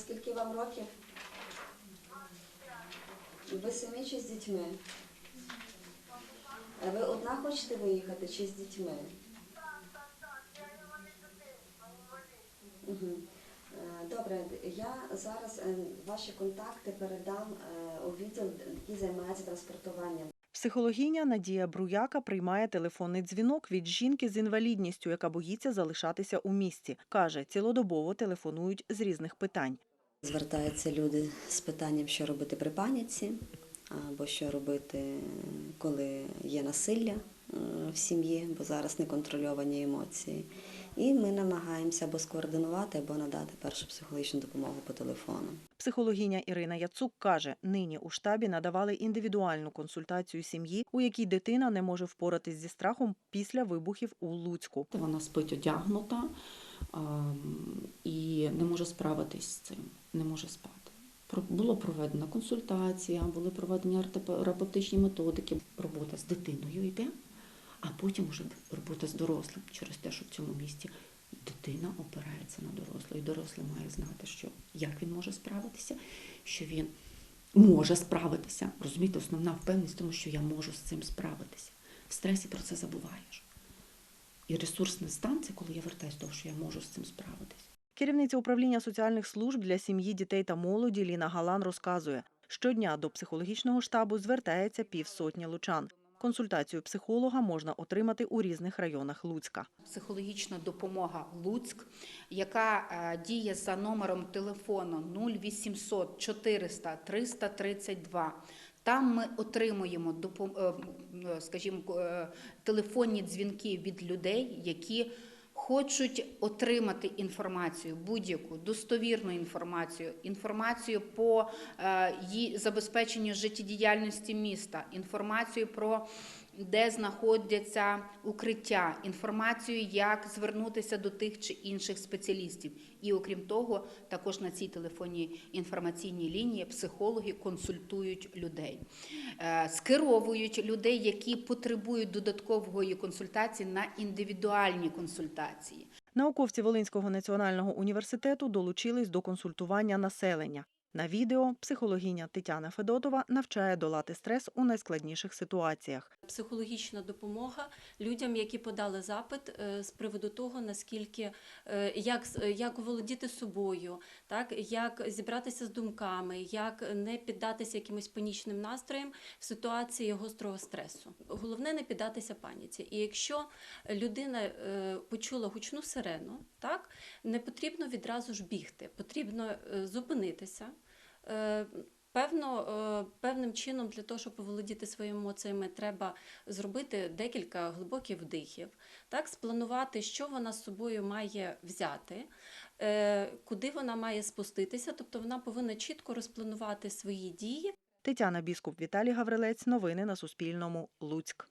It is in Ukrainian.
Скільки вам років? Ви самі чи з дітьми? А ви одна хочете виїхати чи з дітьми? Угу. Добре, я зараз е, ваші контакти передам е, у відділ, який займається транспортуванням. Психологиня Надія Бруяка приймає телефонний дзвінок від жінки з інвалідністю, яка боїться залишатися у місті. Каже, цілодобово телефонують з різних питань. Звертаються люди з питанням, що робити при паніці, або що робити, коли є насилля е, в сім'ї, бо зараз неконтрольовані емоції. І ми намагаємося або скоординувати, або надати першу психологічну допомогу по телефону. Психологиня Ірина Яцук каже, нині у штабі надавали індивідуальну консультацію сім'ї, у якій дитина не може впоратись зі страхом після вибухів у Луцьку. Вона спить одягнута і не може справитись з цим, не може спати. Було проведена консультація, були проведені ортопедичні методики. Робота з дитиною йде, а потім вже робота з дорослим через те, що в цьому місті дитина опирається на дорослого. І дорослий має знати, що як він може справитися, що він може справитися. Розумієте, основна впевненість тому, що я можу з цим справитися. В стресі про це забуваєш. І ресурсний стан це коли я вертаюсь до того, що я можу з цим справитись. Керівниця управління соціальних служб для сім'ї, дітей та молоді Ліна Галан розказує, щодня до психологічного штабу звертається півсотні лучан. Консультацію психолога можна отримати у різних районах Луцька. психологічна допомога Луцьк, яка е, діє за номером телефону 0800 400 332. Там ми отримуємо допом- е, скажімо, е, телефонні дзвінки від людей, які хочуть отримати інформацію, будь-яку достовірну інформацію, інформацію по е, забезпеченню життєдіяльності міста, інформацію про де знаходяться укриття, інформацію, як звернутися до тих чи інших спеціалістів. І окрім того, також на цій телефонній інформаційній лінії психологи консультують людей, Е, скеровують людей, які потребують додаткової консультації на індивідуальні консультації. Науковці Волинського національного університету долучились до консультування населення. На відео психологиня Тетяна Федотова навчає долати стрес у найскладніших ситуаціях. психологічна допомога людям, які подали запит е, з приводу того, наскільки е, як, з- як володіти собою, так як зібратися з думками, як не піддатися якимось панічним настроям в ситуації гострого стресу. Головне не піддатися паніці. І якщо людина е, почула гучну сирену, так не потрібно відразу ж бігти, потрібно е, зупинитися. Е, Певно, е, певним чином для того, щоб поволодіти своїми емоціями, треба зробити декілька глибоких вдихів, так спланувати, що вона з собою має взяти, е, куди вона має спуститися. Тобто вона повинна чітко розпланувати свої дії Тетяна Біскуп, Віталій Гаврилець. Новини на Суспільному. Луцьк.